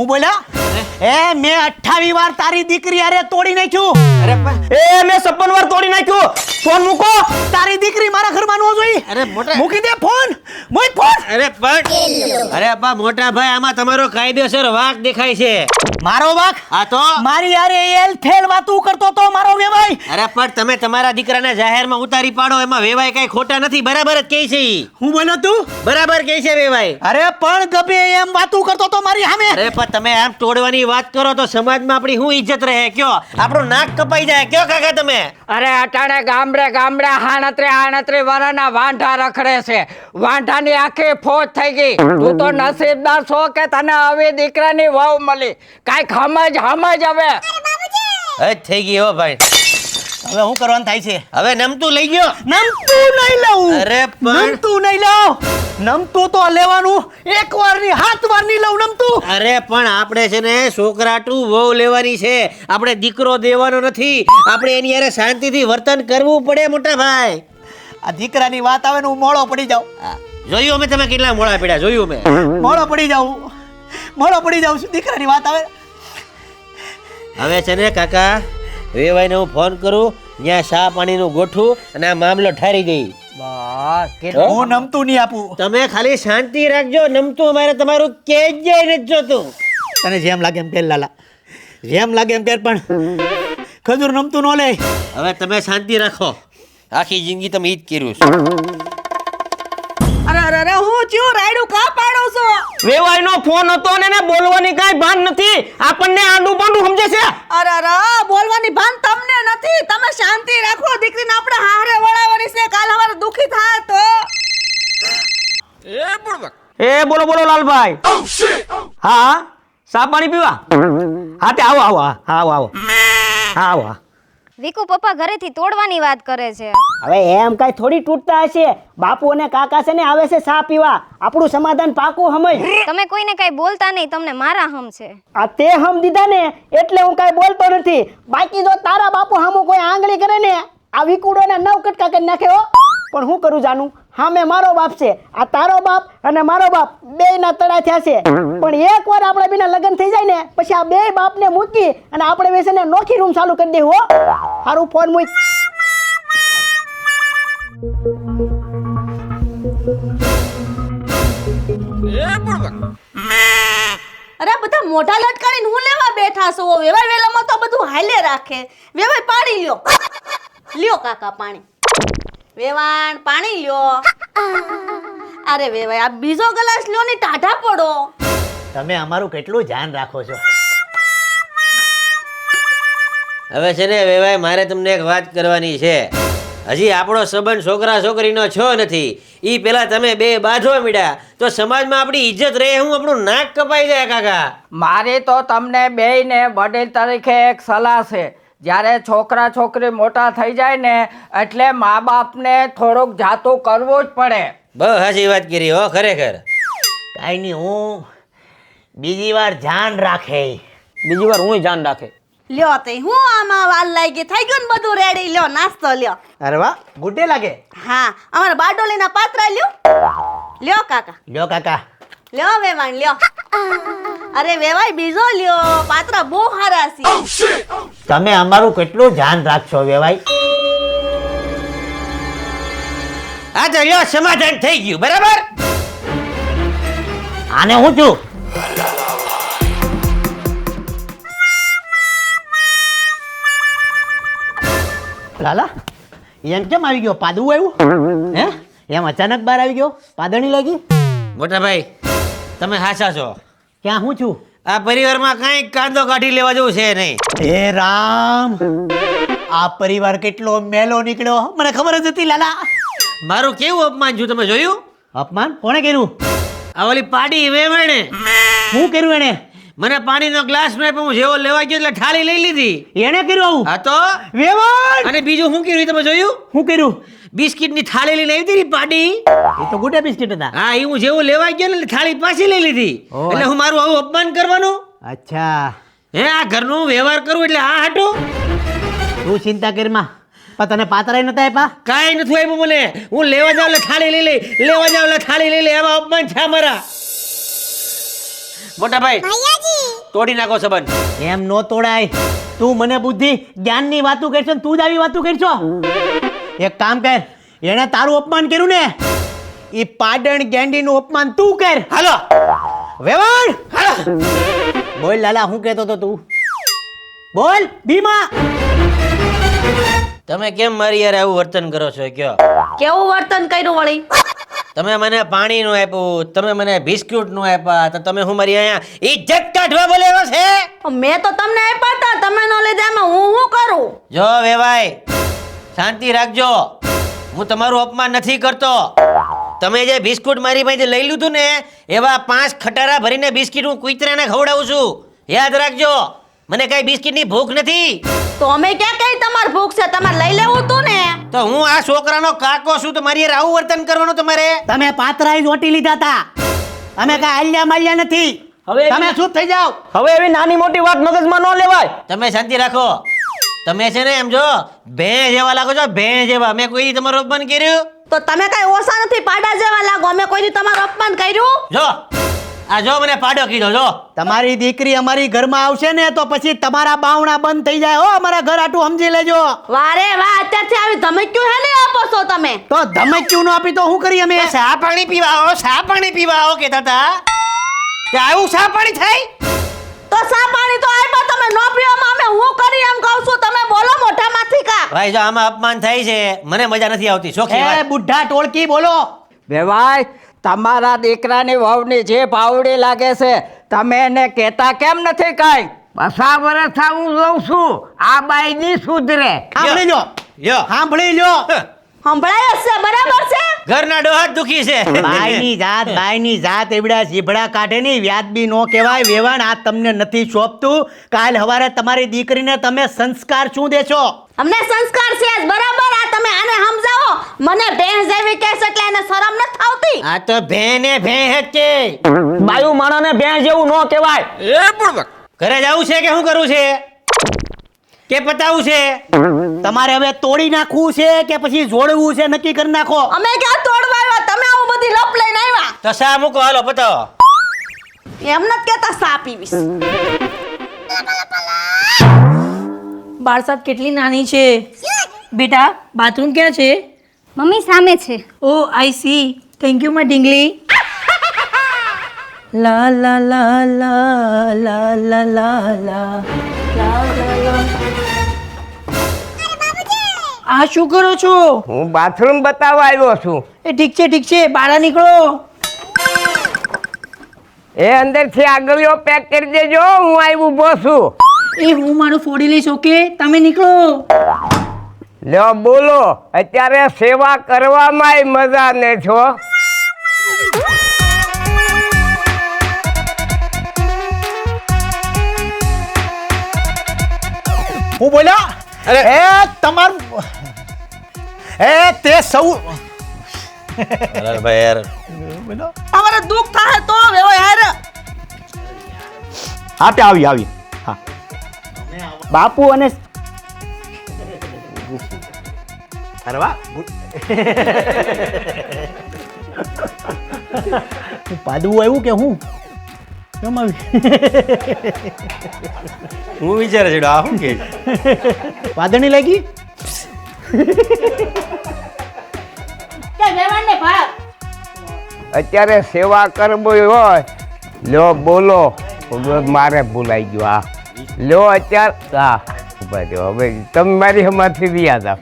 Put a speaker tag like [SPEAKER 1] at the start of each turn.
[SPEAKER 1] હું બોલ્યા? એ મેં અઠ્ઠાવી વાર તારી દીકરી અરે તોડી નાખ્યું.
[SPEAKER 2] અરે
[SPEAKER 1] એ મેં સપન વાર તોડી નાખ્યું. ફોન મૂકો. તારી દીકરી મારા ઘરમાં ન જોઈ.
[SPEAKER 2] અરે મોટા-
[SPEAKER 1] મૂકી દે ફોન. ફોન
[SPEAKER 2] અરે પણ અરે અપા મોટા ભાઈ આમાં તમારો કાયદેસર વાક દેખાય છે.
[SPEAKER 1] મારો વાક?
[SPEAKER 2] આ તો?
[SPEAKER 1] મારી યાર એલ ફેલ વાતું કરતો તો મારો વેવાય.
[SPEAKER 2] અરે પણ તમે તમારા દીકરાને જાહેરમાં ઉતારી પાડો એમાં વેવાય કઈ ખોટા નથી. બરાબર જ કહે છે
[SPEAKER 1] હું બોલો તું?
[SPEAKER 2] બરાબર કહે છે વેવાય.
[SPEAKER 1] અરે પણ ગબે એમ વાતું કરતો તો મારી સામે
[SPEAKER 2] અરે પણ તમે આમ તોડવાની વાત કરો તો સમાજમાં આપણી શું ઈજ્જત રહે? કયો? આપણું નાક કપાઈ જાય. કયો કાકા તમે?
[SPEAKER 3] અરે અટાણે ગામડે ગામડે હાણત્રે હાણત્રે વરાના વાંઢા રખડે છે. વાંઢાની આખી ફોજ થઈ ગઈ. તું તો નસીબદાર છો કે તને હવે દીકરાની વહુ મળી. કાંઈક સમજ સમજ હવે.
[SPEAKER 2] હજ થઈ ગઈ હો ભાઈ.
[SPEAKER 1] હવે શું કરવાનું થાય છે?
[SPEAKER 2] હવે નમતું લઈ ગયો.
[SPEAKER 1] નમતું નહીં લઉં.
[SPEAKER 2] અરે પણ-
[SPEAKER 1] નમતું નહીં લઉં. નમતું તો લેવાનું. એક વારની હાથ વારની લઉં નમતું.
[SPEAKER 2] અરે પણ આપણે છે ને છોકરાટું વહુ લેવાની છે. આપણે દીકરો દેવાનો નથી. આપણે એની યારે શાંતિથી વર્તન કરવું પડે મોટા ભાઈ.
[SPEAKER 1] આ દીકરાની વાત આવે ને હું મોળો પડી જાઉં.
[SPEAKER 2] જોયું અમે તમે કેટલા મોડા પડ્યા જોયું મેં
[SPEAKER 1] મોડો પડી જાઉં. મોડો પડી જાઉં છું દીકરાની વાત આવે?
[SPEAKER 2] હવે છે ને કાકા વેવાઈને હું ફોન કરું ત્યાં શા પાણીનું ગોઠવું અને આ મામલો ઠારી દઈ.
[SPEAKER 1] હું? નમતું નહીં આપું.
[SPEAKER 2] તમે ખાલી શાંતિ રાખજો નમતું અમારે તમારું કે જ નથી જોતું.
[SPEAKER 1] તને જેમ લાગે એમ કે લાલા. જેમ લાગે એમ કે પણ ખજૂર નમતું ન લે.
[SPEAKER 2] હવે તમે શાંતિ રાખો. આખી જિંદગી તમે ઈ જ કર્યું છે.
[SPEAKER 4] ચિયું રાયડું કા પાડો છો?
[SPEAKER 3] વેવાઈનો ફોન હતો ને એને બોલવાની કાઈ ભાન નથી. આપણને આંડું પાંડું સમજે છે?
[SPEAKER 4] અરે અરે બોલવાની ભાન તમને નથી. તમે શાંતિ રાખો દીકરીને આપણે હારે વળાવવાની છે. કાલ અમારે દુખી થાય તો
[SPEAKER 3] એ બોલો બોલો લાલભાઈ. હા સા પાણી પીવા? હા તે આવો આવો હા આવો આવો. હા આવો હા.
[SPEAKER 5] વિકુ પપ્પા ઘરેથી તોડવાની વાત કરે છે.
[SPEAKER 6] હવે એમ કઈ થોડી તૂટતા હશે. બાપુ અને કાકા છે ને આવે છે સા પીવા. આપણું સમાધાન પાકું સમજ
[SPEAKER 5] તમે કોઈને કઈ બોલતા નહીં તમને મારા હમ છે.
[SPEAKER 6] આ તે હમ દીધા ને એટલે હું કઈ બોલતો નથી. બાકી જો તારા બાપુ હામું કોઈ આંગળી કરે ને આ વિકુડો ને નવ કટકા કરી નાખે હો. પણ હું કરું જાનું? હામે મારો બાપ છે. આ તારો બાપ અને મારો બાપ બે ના તડા થયા છે. પણ એક વાર આપણે બેના લગ્ન થઈ જાય ને પછી આ બે બાપને મૂકી અને આપણે બેસીને નોખી રૂમ ચાલુ કરી દે હો. સારું ફોન મૂક.
[SPEAKER 4] અરે બધા મોઢા લટકાવીને હું લેવા બેઠા છો? વેવાય વેલામાં તો બધું હાલે રાખે. વેવાય પાણી લ્યો. લ્યો કાકા પાણી. વેવાણ પાણી લ્યો. અરે વેવાય આ બીજો ગ્લાસ લ્યો ને ટાઢા પડો.
[SPEAKER 1] તમે અમારું કેટલું ધ્યાન રાખો છો?
[SPEAKER 2] હવે છે ને વેવાય મારે તમને એક વાત કરવાની છે. હજી આપણો સંબંધ છોકરા છોકરીનો છો નથી. ઈ પેલા તમે બે બાજુ મીડ્યા. તો સમાજમાં આપણી ઇજ્જત રહે હું આપણું નાક કપાઈ જાય કાકા.
[SPEAKER 3] મારે તો તમને બેયને વડીલ તરીકે એક સલાહ છે. જ્યારે છોકરા છોકરી મોટા થઈ જાય ને એટલે મા બાપને થોડુંક જાતું કરવું જ પડે.
[SPEAKER 2] બહુ હાજી વાત કરી હો ખરેખર.
[SPEAKER 1] કાંઈ નહીં હું બીજી વાર ધ્યાન રાખે.
[SPEAKER 3] બીજી વાર હું ધ્યાન રાખે.
[SPEAKER 4] લ્યો તે હું આમાં વાલ લાગી થઈ ગયું ને બધું રેડી લ્યો નાસ્તો લ્યો.
[SPEAKER 1] અરે વાહ ગુડે લાગે.
[SPEAKER 4] હા અમારા બારડોલીના પાત્રા લ્યો. લ્યો કાકા.
[SPEAKER 1] લ્યો કાકા.
[SPEAKER 4] લ્યો વેવાણ લ્યો. અરે વેવાય બીજો લ્યો. પાત્ર બહુ સારા છે.
[SPEAKER 1] તમે અમારું કેટલું ધ્યાન રાખશો વેવાય?
[SPEAKER 2] આ તો લ્યો સમાધાન થઈ ગયું બરાબર?
[SPEAKER 1] આને હું છું? લાલા એમ કેમ આવી ગયો? પાદવું આવ્યું? હે? એમ અચાનક બહાર આવી ગયો? પાદણી લાગી?
[SPEAKER 2] મોટા ભાઈ તમે હાચા છો.
[SPEAKER 1] ક્યાં હું છું?
[SPEAKER 2] આ પરિવારમાં કઈ કાંદો કાઢી લેવા જેવું છે નહીં.
[SPEAKER 1] હે રામ આ પરિવાર કેટલો મેલો નીકળ્યો મને ખબર જ હતી લાલા.
[SPEAKER 2] મારું કેવું અપમાન છું તમે જોયું?
[SPEAKER 1] અપમાન? કોણે કર્યું?
[SPEAKER 2] આ ઓલી પાડી વેવણે.
[SPEAKER 1] શું કર્યું એને
[SPEAKER 2] મને પાણીનો ગ્લાસ મેં હું જેવો લેવા ગયો એટલે ઠાલી લઈ લીધી.
[SPEAKER 1] એને કર્યું આવું?
[SPEAKER 2] હા તો?
[SPEAKER 1] વેવાણ!
[SPEAKER 2] અને બીજું શું કર્યું તમે જોયું?
[SPEAKER 1] શું કર્યું?
[SPEAKER 2] બિસ્કિટની થાળી લઈને આવી હતી પાડી?
[SPEAKER 1] એ તો ગુડે બિસ્કિટ હતા.
[SPEAKER 2] હા એ હું જેવું લેવા ગયો ને એટલે થાળી પાછી લઈ લીધી. એટલે હું મારું આવું અપમાન કરવાનું?
[SPEAKER 1] અચ્છા.
[SPEAKER 2] હે આ ઘરનું વ્યવહાર કરું એટલે આ હાટું?
[SPEAKER 1] તું ચિંતા કરીમાં પણ તને પાતરાય નતા આપ્યા?
[SPEAKER 2] કાંઈ નથી આપ્યું મને. હું લેવા જાવ એટલે થાળી લઈ લઈ લેવા જાવ એટલે થાળી લઈ લઈ એવા અપમાન છે મારા મોટા ભાઈ તોડી નાખો સંબંધ.
[SPEAKER 1] એમ નો તોડાય. તું મને બુદ્ધિ જ્ઞાનની વાતો કરશો ને તું જ આવી વાતો કરશો. એક કામ કર એણે તારું અપમાન કર્યું ને એ પાડણ ગેંડીનું અપમાન તું કર.
[SPEAKER 2] હાલો.
[SPEAKER 1] વેવાણ! બોલ લાલા હું કહેતો તો તું. બોલ ભીમા!
[SPEAKER 2] તમે કેમ મારી યાર આવું વર્તન કરો છો કયો
[SPEAKER 4] કેવું વર્તન કર્યું વળી?
[SPEAKER 2] તમે મને પાણીનું આપ્યું તમે મને બિસ્કુટનું આપ્યા તો તમે હું મારી અહીંયા ઇજ્જત કાઢવા બોલેલો છે?
[SPEAKER 4] મેં તો તમને આપ્યા હતા તમે નો લીધા એમાં હું શું કરું?
[SPEAKER 2] જો વેવાય શાંતિ રાખજો. હું તમારું અપમાન નથી કરતો. તમે જે બિસ્કુટ મારી પાસેથી લઈ લીધું ને એવા પાંચ ખટારા ભરીને બિસ્કિટ હું કુતરાને ખવડાવું છું. યાદ રાખજો. મને કઈ બિસ્કિટની ભૂખ નથી.
[SPEAKER 4] તો અમે ક્યાં કઈ તમાર ભૂખ છે? તમારે લઈ લેવું તું ને.
[SPEAKER 2] તો હું આ છોકરાનો કાકો છું તો મારી આવું વર્તન કરવાનું તમારે?
[SPEAKER 1] તમે પાતરાઈ ચોટી લીધા હતા અમે કઈ આલ્યા માલ્યા નથી.
[SPEAKER 6] હવે
[SPEAKER 1] તમે શું થઈ જાઓ.
[SPEAKER 6] હવે એવી નાની મોટી વાત મગજમાં ન લેવાય.
[SPEAKER 2] તમે શાંતિ રાખો. તમે છે ને એમ જો ભેં જેવા લાગો છો ભેં જેવા. મેં કોઈ તમારું અપમાન કર્યું?
[SPEAKER 4] તો તમે કઈ ઓછા નથી પાડા જેવા લાગો. અમે કોઈ તમારું અપમાન કર્યું?
[SPEAKER 2] જો આ જો મને પાડો કીધો જો.
[SPEAKER 1] તમારી દીકરી અમારી ઘરમાં આવશે ને તો પછી તમારા બાવણા બંધ થઈ જાય. હો અમારા ઘર આટું સમજી લેજો.
[SPEAKER 4] વારે વાહ અત્યારથી આવી ધમક્યું હે ને આપો છો તમે?
[SPEAKER 1] તો ધમક્યું નો આપી તો શું કરી અમે?
[SPEAKER 2] સા પાણી પીવા આવો સા પાણી પીવા આવો કેતા હતા? કે આવું સા પાણી થાય?
[SPEAKER 4] તો સા પાણી? તો આપ્યા તમે નો પીવામાં અમે હું કરી એમ કહું છું તમે બોલો મોઢામાંથી કા
[SPEAKER 2] ભાઈ જો આમાં અપમાન થાય છે મને મજા નથી આવતી શોખી
[SPEAKER 1] એ
[SPEAKER 2] વાત.
[SPEAKER 1] બુઢા ટોળકી બોલો.
[SPEAKER 3] વેવાય તમારા દીકરાની વહુની જે ભાવડી લાગે છે. તમે એને કહેતા કેમ નથી કાંઈ?
[SPEAKER 7] પસા વર્ષ હું લઉં છું. આ બાઈ ની સુધરે.
[SPEAKER 1] સાંભળી લો સાંભળી લો
[SPEAKER 4] સંભળાય છે બરાબર છે?
[SPEAKER 2] ઘરના ડોહા દુખી છે.
[SPEAKER 1] બાઈની જાત બાઈની જાત એવડા જીભડા કાઢે ની વ્યાજબી નો કહેવાય. વેવાણ આ તમને નથી શોભતું કાલ હવારે તમારી દીકરીને તમે સંસ્કાર શું દેશો?
[SPEAKER 4] અમને સંસ્કાર છે બરાબર તમે આને સમજાવો? મને ભેંસ જેવી કેસ એટલે એને શરમ ન થાવતી
[SPEAKER 2] આ તો ભેં ભેં હેત કે.
[SPEAKER 6] બાયુ માણસને ભેંસ જેવું ન કહેવાય.
[SPEAKER 2] ઘરે જવું છે કે શું કરવું છે? કે પતાવું છે?
[SPEAKER 1] તમારે હવે તોડી નાખવું છે કે પછી જોડવું છે? નક્કી કરી નાખો.
[SPEAKER 4] અમે ક્યાં તોડવા આવ્યા? તમે આવું બધી લપ લઈને આવ્યા.
[SPEAKER 2] તો મૂકો? હાલો પતાવો
[SPEAKER 4] એમ નથી કહેતા સા પીવીશ.
[SPEAKER 8] બારસાત કેટલી નાની છે? બેટા બાથરૂમ ક્યાં છે?
[SPEAKER 5] મમ્મી સામે છે.
[SPEAKER 8] ઓ I see thank you my ઢીંગલી. લા લા લા લા લા લા લા લા. લા લા લા આ શું કરો છો?
[SPEAKER 7] હું બાથરૂમ બતાવવા આવ્યો છું.
[SPEAKER 8] એ ઠીક છે ઠીક છે. બહાર નીકળો.
[SPEAKER 7] એ અંદરથી આગળીઓ પેક કરી દેજો હું આવી ઊભો છું.
[SPEAKER 8] એ હું મારું ફોડી લઈશ ઓકે? તમે નીકળો.
[SPEAKER 7] લ્યો બોલો અત્યારે સેવા કરવામાં મજા ને છો?
[SPEAKER 1] હું બોલ્યો?
[SPEAKER 2] અરે.
[SPEAKER 1] એ તમારું એ તે સૌ
[SPEAKER 2] ભાઈ યાર.
[SPEAKER 4] અમારે દુઃખ થાય તો વેવો યાર.
[SPEAKER 1] હા આવી આવી. હા. બાપુ અને અરે વાહ પાદવું આવ્યું કે હું કેમ આવી
[SPEAKER 2] હું વિચારે છે આ શું કે
[SPEAKER 1] વાદળી લાગી
[SPEAKER 4] ભાગ
[SPEAKER 7] અત્યારે સેવા કરવી હોય લ્યો બોલો. મારે ભૂલાઈ ગયો આ. લ્યો અત્યારે હા ઊભા રહ્યો હવે તમે મારી હમાંથી યાદ આપ.